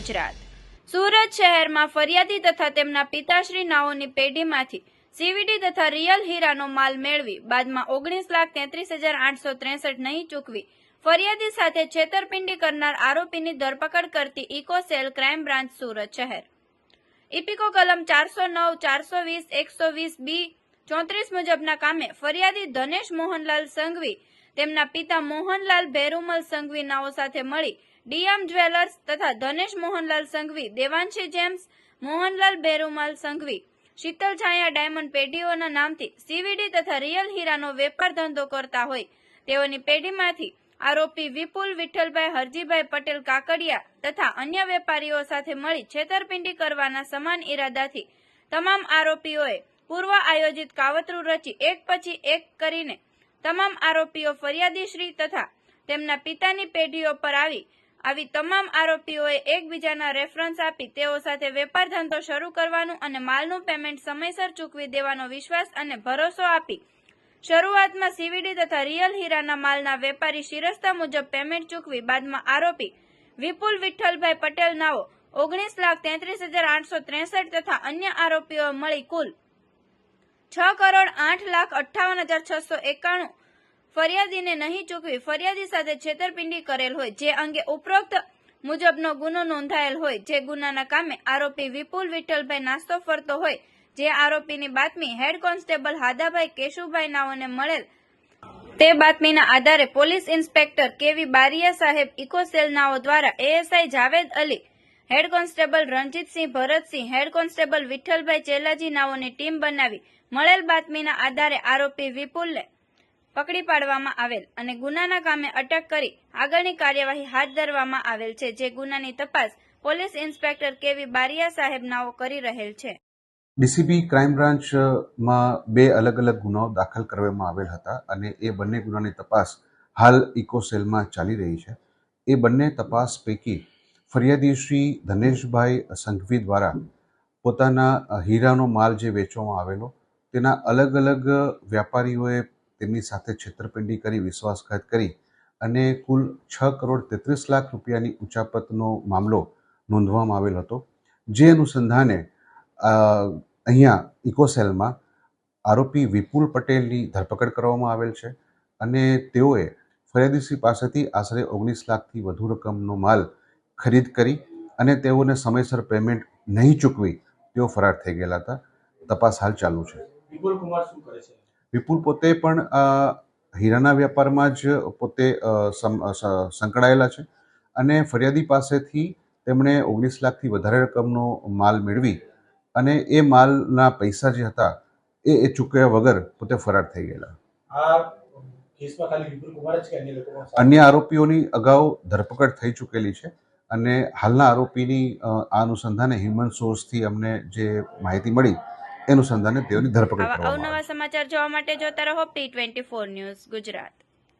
ગુજરાત. સુરત શહેરમાં ફરિયાદી તથા તેમના પિતાશ્રી નાઓની પેઢીમાંથી સીવીડી તથા રિયલ હીરાનો માલ મેળવી બાદમાં ઓગણીસ લાખ તેત્રીસ હજાર આઠસો ત્રેસઠ નહીં ચૂકવી ફરિયાદી સાથે છેતરપિંડી કરનાર આરોપીની ધરપકડ કરતી eco cell crime branch Surat શહેર. ઇપિકો કલમ ચારસો નવ, ચારસો વીસ, એકસો વીસ બી, ચોત્રીસ મુજબના કામે ફરિયાદી ધનેશ મોહનલાલ સંઘવી, તેમના પિતા મોહનલાલ ભેરુમલ સંઘવી નાઓ સાથે મળી ડીએમ જ્વેલર્સ તથા ધનેશ મોહનલાલ સંઘવી, દેવાંશી જેમ્સ મોહનલાલ બેરુમાલ સંઘવી, શીતલ છાયા ડાયમંડ પેઢીઓના નામથી સીવીડી તથા રિયલ હીરાનો વેપાર ધંધો કરતા હોય. તેઓની પેઢીમાંથી આરોપી વિપુલ વિઠ્ઠલભાઈ, હરજીભાઈ પટેલ કાકડિયા તથા અન્ય વેપારીઓ સાથે મળી છેતરપિંડી કરવાના સમાન ઈરાદાથી તમામ આરોપીઓએ પૂર્વ આયોજિત કાવતરું રચી એક પછી એક કરીને તમામ આરોપીઓ ફરિયાદીશ્રી તથા તેમના પિતાની પેઢીઓ પર આવી આવી તમામ આરોપીઓએ એકબીજાના રેફરન્સ આપી તેઓ સાથે વેપાર ધંધો શરૂ કરવાનું અને માલનું પેમેન્ટ સમયસર ચૂકવી દેવાનો વિશ્વાસ અને ભરોસો આપી. શરૂઆતમાં સીવીડી તથા રિયલ હીરાના માલના વેપારી શિરસ્તા મુજબ પેમેન્ટ ચૂકવી બાદમાં આરોપી વિપુલ વિઠ્ઠલભાઈ પટેલ નાઓ ઓગણીસ લાખ તેત્રીસ હજાર આઠસો ત્રેસઠ તથા અન્ય આરોપીઓ મળી કુલ છ કરોડ આઠ લાખ અઠ્ઠાવન હજાર છસો એકાણું ફરિયાદીને નહીં ચૂકવી, ફરિયાદી સાથે છેતરપિંડી કરેલ હોય, જે અંગે ઉપરોક્ત મુજબનો ગુનો નોંધાયેલ હોય, જે ગુનાના કામે આરોપી વિપુલ વિઠ્ઠલભાઈ નાસ્તો ફરતો હોય, જે આરોપીની બાતમી હેડ કોન્સ્ટેબલ હાદાભાઈ કેશુભાઈ નાઓને મળેલ. તે બાતમીના આધારે પોલીસ ઇન્સ્પેક્ટર કેવી બારિયા સાહેબ ઇકોસેલ નાઓ દ્વારા ASI Javed Ali, head constable Ranjitsinh Bharatsinh, head constable Vitthalbhai Chelaji નાઓની team બનાવી, મળેલ બાતમીના આધારે આરોપી વિપુલને પકડી પાડવામાં આવેલ અને ગુનાના કામે અટક કરી આગળની કાર્યવાહી હાથ ધરવામાં આવેલ છે, જે ગુનાની તપાસ પોલીસ ઇન્સ્પેક્ટર કેવી બારિયા સાહેબ નાઓ કરી રહેલ છે. ડીસીબી ક્રાઇમ બ્રાન્ચમાં બે અલગ અલગ ગુનાઓ દાખલ કરવામાં આવેલ હતા અને એ બંને ગુનાની તપાસ હાલ ઇકોસેલમાં ચાલી રહી છે. એ બંને તપાસ પૈકી ફરિયાદી શ્રી ધનેશભાઈ સંઘવી દ્વારા પોતાના હીરાનો માલ જે વેચવામાં આવેલો, તેના અલગ અલગ વ્યાપારીઓએ તેમની સાથે છેતરપિંડી કરી, વિશ્વાસઘાત કરી અને કુલ છ કરોડ તેત્રીસ લાખ રૂપિયાની ઉચાપતનો મામલો નોંધવામાં આવેલ હતો. જે અનુસંધાને અહીંયા ઇકોસેલમાં આરોપી વિપુલ પટેલની ધરપકડ કરવામાં આવેલ છે અને તેઓએ ફરિયાદીસી પાસેથી આશરે ઓગણીસ લાખથી વધુ રકમનો માલ ખરીદ કરી અને તેઓને સમયસર પેમેન્ટ નહીં ચૂકવી તેઓ ફરાર થઈ ગયેલા હતા. તપાસ હાલ ચાલુ છે. વિપુલ કુમાર શું કરે છે? વિપુલ પોતે પણ હીરાના વ્યાપારમાં જ પોતે સંકળાયેલા છે અને ફરિયાદી પાસેથી તેમણે ઓગણીસ લાખથી વધારે રકમનો માલ મેળવી અને એ માલના પૈસા જે હતા એ એ ચૂકવ્યા વગર પોતે ફરાર થઈ ગયેલા. અન્ય આરોપીઓની અગાઉ ધરપકડ થઈ ચૂકેલી છે અને હાલના આરોપીની આ અનુસંધાને હ્યુમન સોર્સથી અમને જે માહિતી મળી અનુસંધાને તેઓની ધરપકડ કરવામાં આવી. અવનવા સમાચાર જોવા માટે જોતા રહો P twenty four news Gujarat.